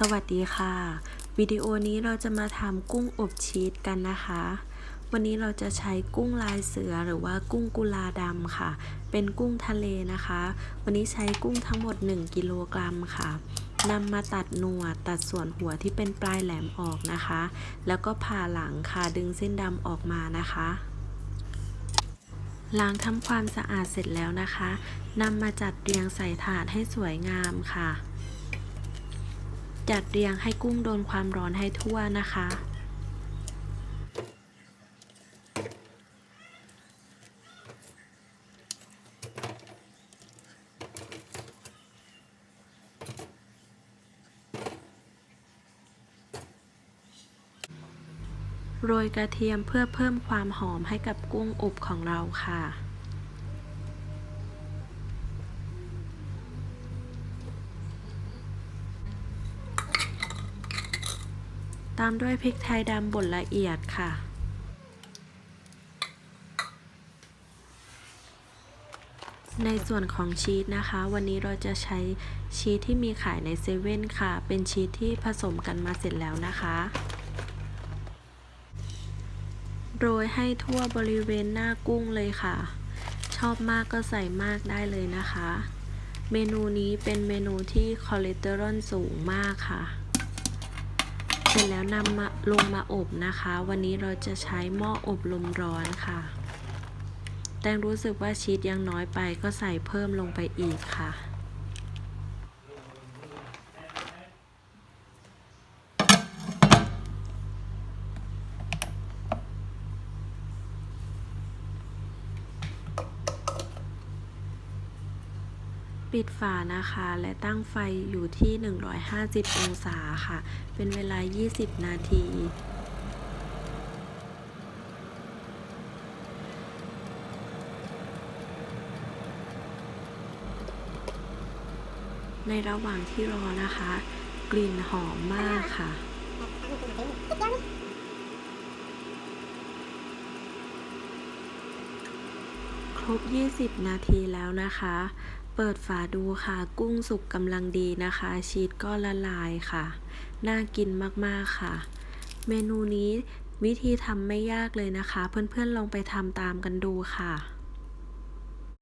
สวัสดีค่ะ วิดีโอนี้เราจะมาทำกุ้งอบชีสกันนะคะ วันนี้เราจะใช้กุ้งลายเสือหรือว่ากุ้งกุลาดำค่ะ เป็นกุ้งทะเลนะคะ วันนี้ใช้กุ้งทั้งหมด 1 กิโลกรัมค่ะนำมาตัดหนวดตัดส่วนหัวที่เป็นปลายแหลมออกนะคะ แล้วก็ผ่าหลังค่ะดึงเส้นดำออกมานะคะล้างทำความสะอาดเสร็จแล้วนะคะนำมาจัดเรียงใส่ถาดให้สวยงามค่ะ จัดเรียงให้กุ้งโดนความร้อนให้ทั่วนะคะโรยกระเทียมเพื่อเพิ่มความหอมให้กับกุ้งอบของเราค่ะ ตามด้วยพริกไทยดำบดละเอียดค่ะ ในส่วนของชีสนะคะ วันนี้เราจะใช้ชีสที่มีขายในเซเว่นค่ะ เป็นชีสที่ผสมกันมาเสร็จแล้วนะคะโรยให้ทั่วบริเวณหน้ากุ้งเลยค่ะ ชอบมากก็ใส่มากได้เลยนะคะ เมนูนี้เป็นเมนูที่คอเลสเตอรอลสูงมากค่ะ ร็จแล้วนำมาลงมาอบนะคะ วันนี้เราจะใช้หม้ออบลมร้อนค่ะ แตงรู้สึกว่าชีสยังน้อยไปก็ใส่เพิ่มลงไปอีกค่ะ ปิดฝานะคะ และตั้งไฟอยู่ที่ 150 องศาค่ะ เป็นเวลา 20 นาทีในระหว่างที่รอนะคะ กลิ่นหอมมากค่ะ ครบ 20 นาทีแล้วนะคะ เปิดฝาดูค่ะ กุ้งสุกกำลังดีนะคะ ชีสก็ละลายค่ะ น่ากินมากๆค่ะ เมนูนี้วิธีทำไม่ยากเลยนะคะ เพื่อนๆลองไปทำตามกันดูค่ะ